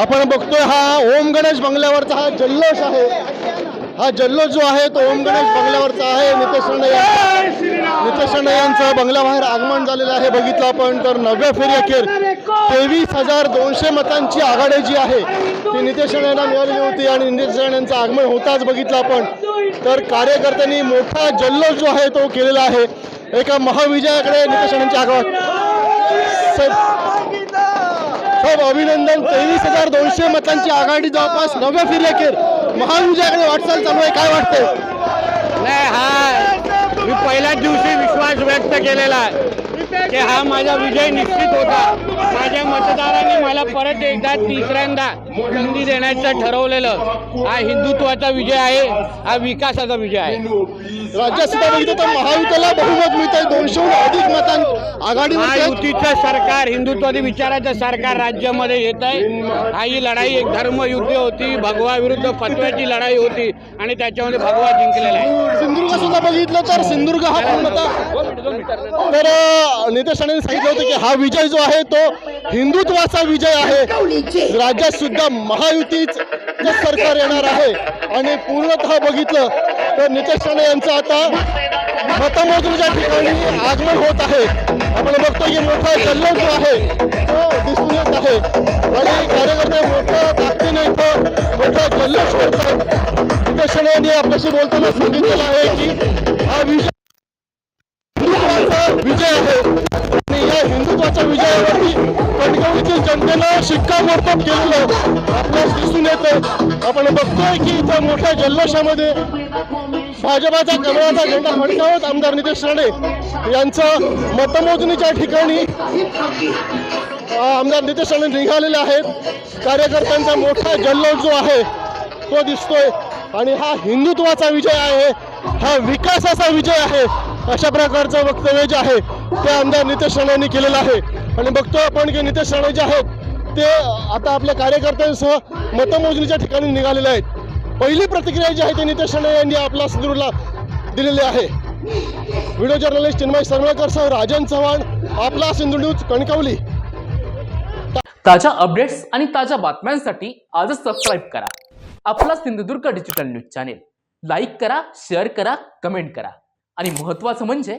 आपण बघतोय हा ओम गणेश बंगल्यावरचा हा जल्लोष आहे. हा जल्लोष जो आहे तो ओम गणेश बंगल्यावरचा आहे. नितेश राणे नितेश राणे यांचं बंगल्याबाहेर आगमन झालेलं आहे. बघितलं आपण तर नवव्या फेरी अखेर तेवीस हजार दोनशे मतांची आघाडी जी आहे ती नितेश राणे यांना मिळालेली होती आणि नितेश राणे यांचं आगमन होताच बघितलं आपण. तर कार्यकर्त्यांनी मोठा जल्लोष जो आहे तो केलेला आहे. एका महाविजयाकडे नितेश राणेंच्या आगमन खूप अभिनंदन. तेवीस हजार दोनशे मतांची आघाडी जवळपास नव्या फेरी महाविजयाकडे वाटचाल चालू आहे. काय वाटतंय? नाही हा मी पहिल्याच दिवशी विश्वास व्यक्त केलेला आहे की हा माझा विजय निश्चित होता. मला परत एकदा तिसऱ्यांदा संधी देण्याचं ठरवलेलं हा हिंदुत्वाचा विजय आहे हा विकासाचा विजय आहे. राज्यात सुद्धा बघितलं तर महायुतीला बहुमत मिळत आहे दोनशेहून अधिक मतां आघाडी महायुतीचं सरकार हिंदुत्वादी विचाराचं सरकार राज्यामध्ये येत आहे हा ही लढाई एक धर्मयुद्ध होती भगवा विरुद्ध फतव्याची लढाई होती आणि त्याच्यामध्ये भगवा जिंकलेला आहे. सिंधुदुर्ग सुद्धा बघितलं तर सिंधुदुर्ग हा पूर्णतः तर नितेश राणेंनी सांगितलं होतं की हा विजय जो आहे तो हिंदुत्वाचा विजय आहे. राज्यात सुद्धा महायुतीच सरकार येणार आहे. आणि पूर्णतः बघितलं तर नितेश राणे यांचं आता मतमोजणीच्या ठिकाणी आगमन होत आहे. आपण बघतो की मोठा जल्लोष जो आहे तो दिसून येत आहे. आणि कार्यकर्ते मोठ्या ताकदीने इथं मोठा जल्लोष करतात. नितेश राणे यांनी आपल्याशी बोलताना सांगितलेलं आहे की हा विजय हिंदुत्वाचा विजय आहे आणि या हिंदुत्वाच्या विजयावरती कणकवलीतील जनतेनं शिक्कामोर्तब केलेलं आपल्यास दिसून येतं आपण बघतोय की इथं मोठ्या जल्लोषामध्ये भाजपाचा कमळाचा झेंडा फडकावत आमदार नितेश राणे यांचं मतमोजणीच्या ठिकाणी आमदार नितेश राणे निघालेले आहेत. कार्यकर्त्यांचा मोठा जल्लोष जो आहे तो दिसतोय. आणि हा हिंदुत्वाचा विजय आहे हा विकासाचा विजय आहे अशा प्रकारचं वक्तव्य जे आहे ते आमदार नितेश राणे केलेलं आहे. आणि बघतो आपण की नितेश राणे जे आहेत ते आता आपल्या कार्यकर्त्यांसह मतमोजणीच्या ठिकाणी निघालेले आहेत. पहिली प्रतिक्रिया जी आहे ती नितेश राणे यांनी आपल्या सिंधुदुर्गला दिलेली आहे. व्हिडिओ जर्नलिस्ट चिन्मय सरवळकरसह राजन चव्हाण आपला सिंधू न्यूज कणकवली. ताज्या अपडेट्स आणि ताज्या बातम्यांसाठी आजच सबस्क्राईब करा. आपला Sindhudurg digital news channel like करा शेअर करा कमेंट करा. आणि महत्त्वाचं म्हणजे